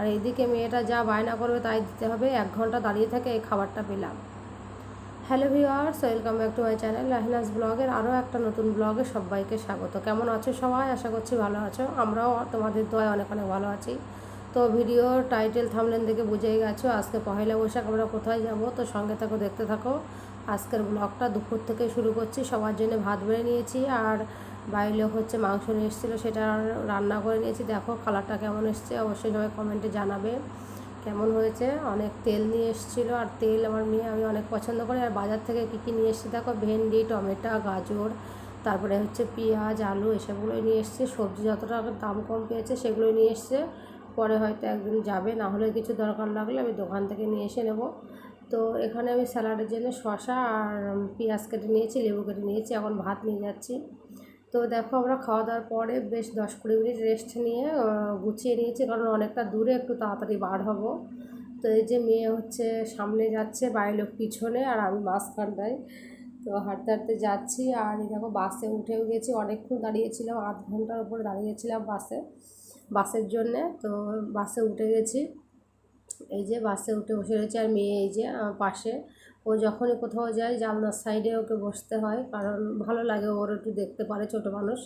আর এইদিকে মেয়েটা যা বায়না করবে তাই দিতে হবে। এক ঘণ্টা দাঁড়িয়ে থেকে এই খাবারটা পেলাম। Hello viewers, welcome back to my channel লাহিনাস ব্লগের আরও একটা নতুন ব্লগে সবাইকে স্বাগত। কেমন আছো সবাই? আশা করছি ভালো আছো। আমরাও তোমাদের দোয়ায় অনেক অনেক ভালো আছি। তো ভিডিও টাইটেল, থামলেন দেখে বুঝেই গেছো, আজকে পহেলা বৈশাখ, আমরা কোথায় যাব? তো সঙ্গে থাকো, দেখতে থাকো। আজকের ব্লগটা দুপুর থেকে শুরু করছি। সবার জন্য ভাত বেড়ে নিয়েছি। আর বাইরে হচ্ছে মাংস নিয়ে এসেছিল, সেটা রান্না করে নিয়েছি। দেখো কালারটা কেমন এসছে, অবশ্যই সবাই কমেন্টে জানাবে। কেমন হয়েছে? অনেক তেল নিয়ে এসেছিল, আর তেল আমার মেয়ে, আমি অনেক পছন্দ করি। আর বাজার থেকে কী কী নিয়ে এসেছি দেখো? ভেন্ডি, টমেটো, গাজর, তারপরে হচ্ছে পেঁয়াজ, আলু এসবগুলোই নিয়ে এসছে। সবজি যতটা দাম কম পেয়েছে, সেগুলোই নিয়ে এসছে। পরে হয়তো একদিন যাবে, না হলে কিছু দরকার লাগলে আমি দোকান থেকে নিয়ে এসে নেব। তো এখানে আমি স্যালাডের জন্য শসা আর পেঁয়াজ কেটে নিয়েছি, লেবু কেটে নিয়েছি, এখন ভাত নিয়ে যাচ্ছি। তো দেখো আমরা খাওয়া দাওয়ার পরে বেশ দশ কুড়ি মিনিট রেস্ট নিয়ে গুছিয়ে নিয়েছি কারণ অনেকটা দূরে একটু তাড়াতাড়ি বার হব। তো এই যে মেয়ে হচ্ছে সামনে যাচ্ছে বাইরে লোক পিছনে আর আমি মাঝখানটায়। তো হাঁটতে হাঁটতে যাচ্ছি আর দেখো বাসে উঠেও গেছি। অনেকক্ষণ দাঁড়িয়েছিলাম, আধ ঘণ্টার উপরে দাঁড়িয়েছিলাম বাসে, বাসের জন্যে। তো বাসে উঠে গেছি। এই যে বাসে উঠে বসে রয়েছে আর মেয়ে এই যে পাশে। ও যখনই কোথাও যায়, জানলার সাইডে ওকে বসতে হয়, কারণ ভালো লাগে ওর একটু দেখতে পারে ছোট মানুষ।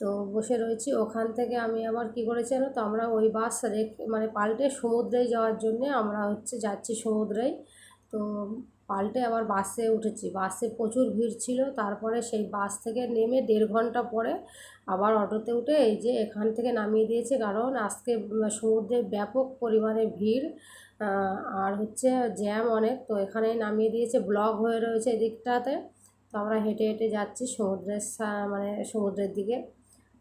তো বসে রয়েছি। ওখান থেকে আমি আবার কি করেছি জানো তো, আমরা ওই বাস রেখে মানে পাল্টে সমুদ্রে যাওয়ার জন্যে আমরা হচ্ছে যাচ্ছি সমুদ্রেই। তো পাল্টে আবার বাসে উঠেছি। বাসে প্রচুর ভিড় ছিল, তারপরে সেই বাস থেকে নেমে দেড় ঘণ্টা পরে আবার অটোতে উঠে এই যে এখান থেকে নামিয়ে দিয়েছে। কারণ আজকে সমুদ্রে ব্যাপক পরিমাণে ভিড় আর হচ্ছে জ্যাম অনেক। তো এখানেই নামিয়ে দিয়েছে, ব্লক হয়ে রয়েছে এদিকটাতে। তো আমরা হেঁটে হেঁটে যাচ্ছি সমুদ্রের মানে সমুদ্রের দিকে।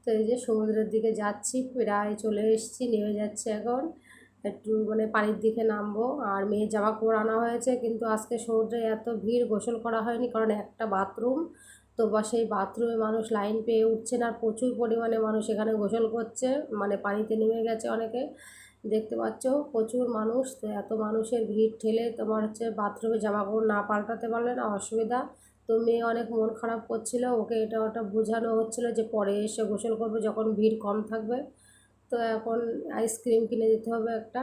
তো এই যে সমুদ্রের দিকে যাচ্ছি, প্রায় চলে এসেছি, নেমে যাচ্ছি এখন। একটু মানে পানির দিকে নামবো। আর মেয়ের জামা কাপড় আনা হয়েছে, কিন্তু আজকে সমুদ্রে এত ভিড় গোসল করা হয়নি, কারণ একটা বাথরুম। তো বা সেই বাথরুমে মানুষ লাইন পেয়ে উঠছেন আর প্রচুর পরিমাণে মানুষ এখানে গোসল করছে মানে পানিতে নেমে গেছে অনেকে। দেখতে পাচ্ছ, প্রচুর মানুষ, তো এত মানুষের ভিড় ঠেলে তোমার হচ্ছে বাথরুমে জামা কাপড় না পাল্টাতে পারলে না অসুবিধা। তো মেয়ে অনেক মন খারাপ করছিল, ওকে এটা ওটা বোঝানো হচ্ছিল যে পরে এসে গোসল করবে যখন ভিড় কম থাকবে। তো এখন আইসক্রিম কিনে দিতে হবে একটা।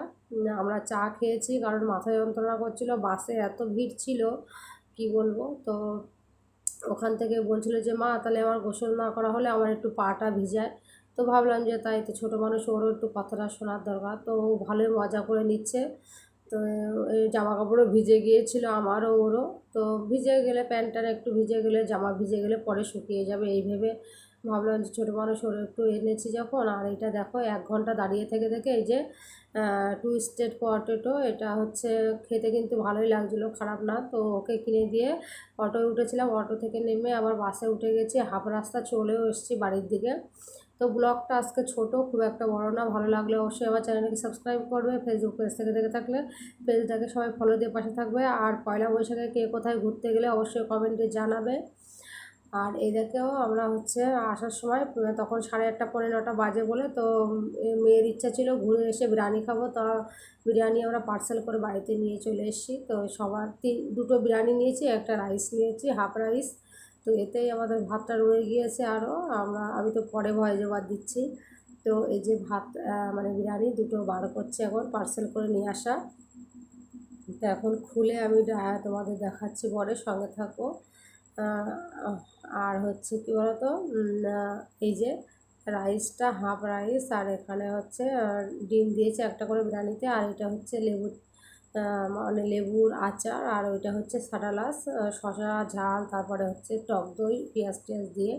আমরা চা খেয়েছি, কারণ মাথা যন্ত্রণা করছিল, বাসে এত ভিড় ছিল, কি বলব? তো ওখান থেকে বলছিল যে, মা, তাহলে আমার গোসল না করা হলে আমার একটু পাটা ভিজায়। তো ভাবলাম যে, তাই তো ছোটো মানুষ, ওরও একটু কথাটা শোনার দরকার। তো ও ভালোই মজা করে নিচ্ছে। তো জামা কাপড়ও ভিজে গিয়েছিল আমারও ওরও। তো ভিজে গেলে প্যান্টটা একটু ভিজে গেলে, জামা ভিজে গেলে পরে শুকিয়ে যাবে, এই ভেবে ভাবলাম যে ছোটো মানুষ ওর একটু এনেছি যখন, আর এটা দেখো এক ঘণ্টা দাঁড়িয়ে থেকে থেকে এই যে টুইস্টেড পটেটো এটা হচ্ছে খেতে কিন্তু ভালোই লাগছিল, খারাপ না। তো ওকে কিনে দিয়ে অটোয় উঠেছিলাম, অটো থেকে নেমে আবার বাসে উঠে গেছি, হাফ রাস্তা চলেও এসেছি বাড়ির দিকে। তো ব্লগটা আজকে ছোট, খুব একটা বড় না, ভালো লাগলে অবশ্যই আমার চ্যানেলকে সাবস্ক্রাইব করবে ফেসবুক পেজ থেকে দেখে থাকলে পেজটাকে সবাই ফলো দিয়ে পাশে থাকবে। আর পয়লা বৈশাখে কে কোথায় ঘুরতে গেলে অবশ্যই কমেন্টে জানাবে। আর এদেরকেও আমরা হচ্ছে আসার সময় তখন সাড়ে আটটা পনেরো নটা বাজে বলে তো মেয়ের ইচ্ছা ছিল ঘুরে এসে বিরিয়ানি খাব, তা বিরিয়ানি আমরা পার্সেল করে বাড়িতে নিয়ে চলে এসেছি। তো সবার তিন দুটো বিরিয়ানি নিয়েছি, একটা রাইস নিয়েছি হাফ রাইস তো এতেই আমাদের ভাতটা রয়ে গিয়েছে আরও আমরা, আমি তো পরে ভয় জবাব দিচ্ছি। তো এই যে ভাত মানে বিরিয়ানি দুটো বার করছে এখন পার্সেল করে নিয়ে আসা। তো এখন খুলে আমি তোমাদের দেখাচ্ছি পরে, সঙ্গে থাকো। আর হচ্ছে কী বলতো? এই যে রাইসটা, হাফ রাইস আর এখানে হচ্ছে ডিম দিয়েছে একটা করে বিরিয়ানিতে আর এটা হচ্ছে লেবু মানে লেবুর আচার আর ওইটা হচ্ছে সাটালাস শশা ঝাল, তারপরে হচ্ছে টক দই, পেঁয়াজ টিয়াজ দিয়ে।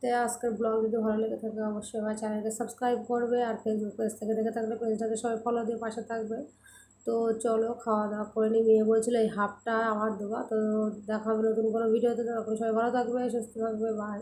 তো আজকের ব্লগ যদি ভালো লেগে থাকে, অবশ্যই আমার চ্যানেলকে সাবস্ক্রাইব করবে আর ফেসবুক পেজ থেকে দেখে থাকলে পেজটাকে সবাই ফলো দিয়ে পাশে থাকবে। তো চলো খাওয়া দাওয়া করে নিই মেয়ে বলছিলো, এই হাফটা আমার দেওয়া তো দেখা হবে নতুন কোনো ভিডিওতে তখন সবাই ভালো থাকবে, সুস্থ থাকবে বাই